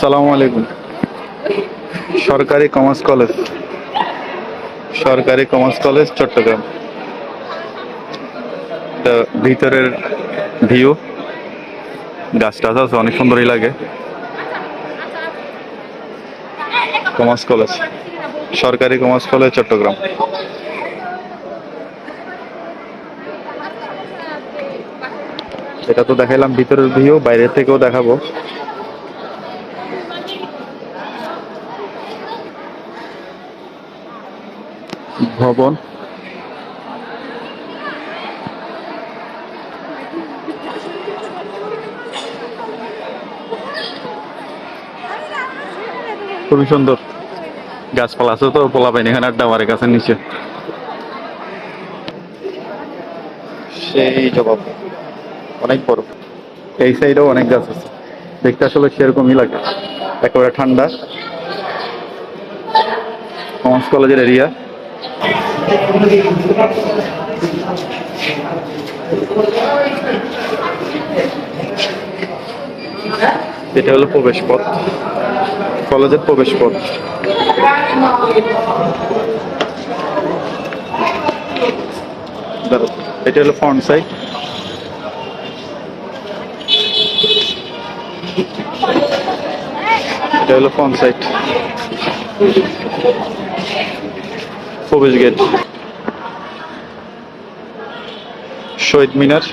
সালামু আলাইকুম সরকারি কমার্স কলেজ। সরকারি কমার্স কলেজ, চট্টগ্রাম। ভিতরের ভিউ গাছ টাছ আছে, অনেক সুন্দরই লাগে। Commerce college. সরকারি কমার্স কলেজ, চট্টগ্রাম। এটা তো দেখাইলাম, ভিতরের ভিউ বাইরে থেকেও দেখাবো। ভবন। খুবই সুন্দর। গাছপালা আছে তো পোলা পাইনি এখানে আড্ডা মারে গাছের নিচে। সেই জবাব। অনেক বড়। এই সাইডেও অনেক গাছ আছে। দেখতে আসলে সেরকমই লাগে। একেবারে ঠান্ডা। কমার্স কলেজের এরিয়া এটা হলো প্রবেশ পথ। কলেজের প্রবেশ পথ। এটা হলো ফ্রন্ট সাইড এটা হলো ফ্রন্ট সাইড প্রবেশ গেট। শহীদ মিনার।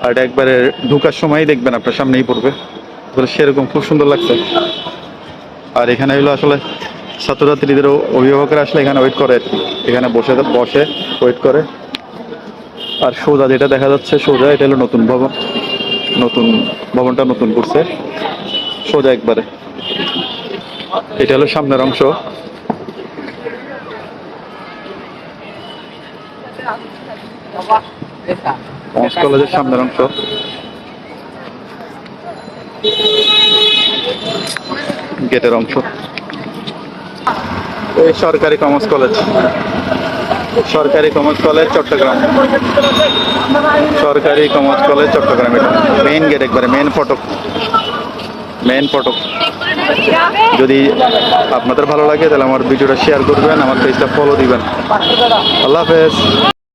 আর একবারে ঢুকার সময় দেখবেন আপনার সামনেই পড়বে। সেরকম খুব সুন্দর লাগছে। আর এখানে হলো আসলে ছাত্রছাত্রীদের অভিভাবকরা আসলে এখানে ওয়েট করে। এখানে বসে বসে ওয়েট করে। আর সোজা যেটা দেখা যাচ্ছে, সোজা এটা হলো নতুন ভবন। নতুন ভবনটা নতুন করছে। সোজা একবারে। এটা হলো সামনের অংশ। কলেজের সামনের অংশ। গেটের অংশ। এই সরকারি কমার্স কলেজ। সরকারি কমার্স কলেজ চট্টগ্রাম। সরকারি কমার্স কলেজ চট্টগ্রাম এটা। মেইন গেট একবারে মেইন ফটক। মেইন ফটক যদি আপনাদের ভালো লাগে, তাহলে আমার ভিডিওটা শেয়ার করবেন, আমার পেজটা ফলো দিবেন। আল্লাহ হাফেজ।